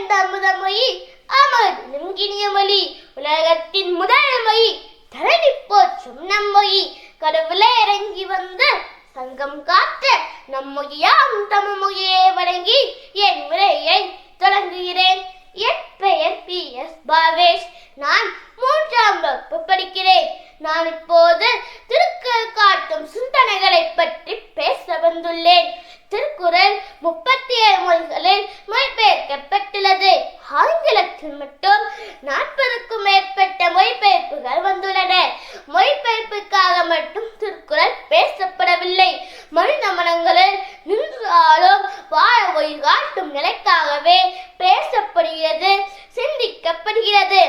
கலந்த அமுதமொழி அமர் நுங்கினிய மொழி உலகத்தின் முதல் மொழி தரணிப்போ போச்சும் நம்மொழி கடவுளே இறங்கி வந்து சங்கம் காக்க நம்மொழியாம் தமிழ்மொழியே வழங்கி என் முறையை தொடங்குகிறேன். என் பெயர் பி. எஸ். பாவேஷ். நான் மூன்றாம் வகுப்பு படிக்கிறேன். நான் இப்போது திருக்கள் காட்டும் சிந்தனைகளை பற்றி பேச வந்துள்ளேன். ஏற்பட்டுள்ளது. ஆங்கிலத்தில் மட்டும் நாற்பதுக்கும் மேற்பட்ட மொழிபெயர்ப்புகள் வந்துள்ளன. மொழிபெயர்ப்புக்காக மட்டும் திருக்குறள் பேசப்படவில்லை. மனித மனங்களில் நின்றாலும் வாழ வழிகாட்டும் நிலைக்காகவே பேசப்படுகிறது சிந்திக்கப்படுகிறது.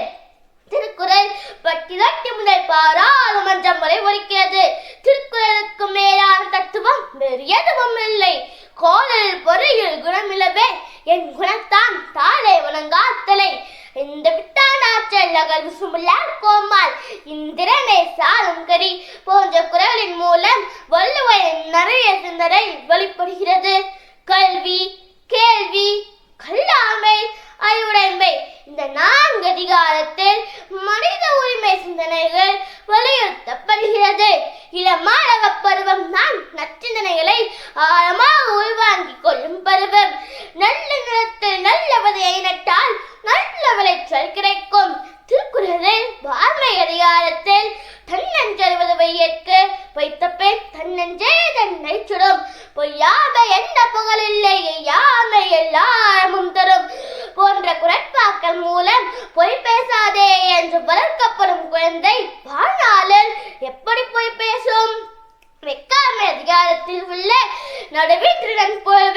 திருக்குறள் பட்டிரட்டி முதல் பாராளுமன்றம் வரை ஒலிக்கிறது. திருக்குறளுக்கு மேலான தத்துவம் வேறு எதுவும் இல்லை. கோலில் பொறியில் என் குலத்தான் தாளை வணங்காத்தலை இந்த விட்டானாற்றல் அகல் சுமுல்லார் கோமால். இந்திரனை சாலும் கரி போன்ற குரலின் மூலம் வள்ளுவரின் நிறைய சிந்தனை வெளிப்படுகிறது. தன்னை சுடும் பொய்யாமை எந்த புகழில்லை யாமை எல்லாரமும் தரும். போன்ற குரட்பாக்கள் மூலம் பொய் பேசாதே என்று வளர்க்கப்படும் குழந்தை வாழ்நாளில் எப்படி பொய் பேசும்? வெக்காமை அதிகாரத்தில் உள்ள நடுவீட்டுடன் போய்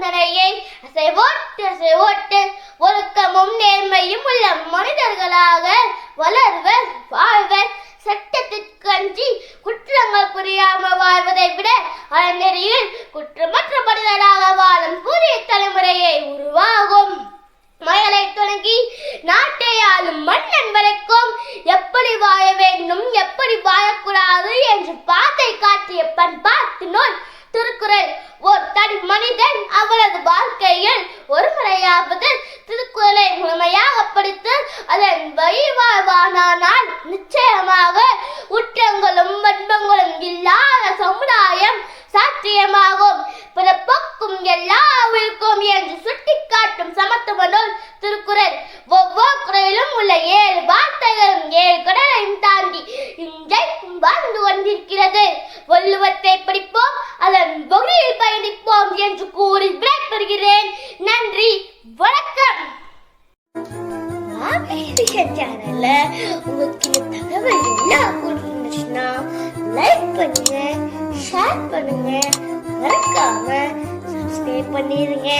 சிந்தனையை அசைவோட்டு அசைவோட்டு ஒழுக்கமும் நேர்மையும் உள்ள மனிதர்களாக வளர்வர் வாழ்வர். சட்டத்திற்கு அஞ்சி குற்றங்கள் புரியாமல் வாழ்வதை விட அறநெறியில் குற்றமற்ற மனிதராக வாழும் புதிய தலைமுறையை உருவாகும். மயலை தொடங்கி நாட்டை ஆளும் மன்னன் வரைக்கும் எப்படி வாழ வேண்டும் எப்படி வாழக்கூடாது என்று பாத்தை காட்டிய பண்பாட்டு நூல் திருக்குறள் ஒரு தனி மனிதன் அவரது வாழ்க்கையில் ஒரு முறையாவது திருக்குறளை முழுமையாக படித்து சேனல்ல உங்களுக்கு தகவல் எல்லாம் பிடிச்சிருந்துச்சுன்னா லைக் பண்ணுங்க ஷேர் பண்ணுங்க. மறக்காம சப்ஸ்கிரைப் பண்ணிருங்க.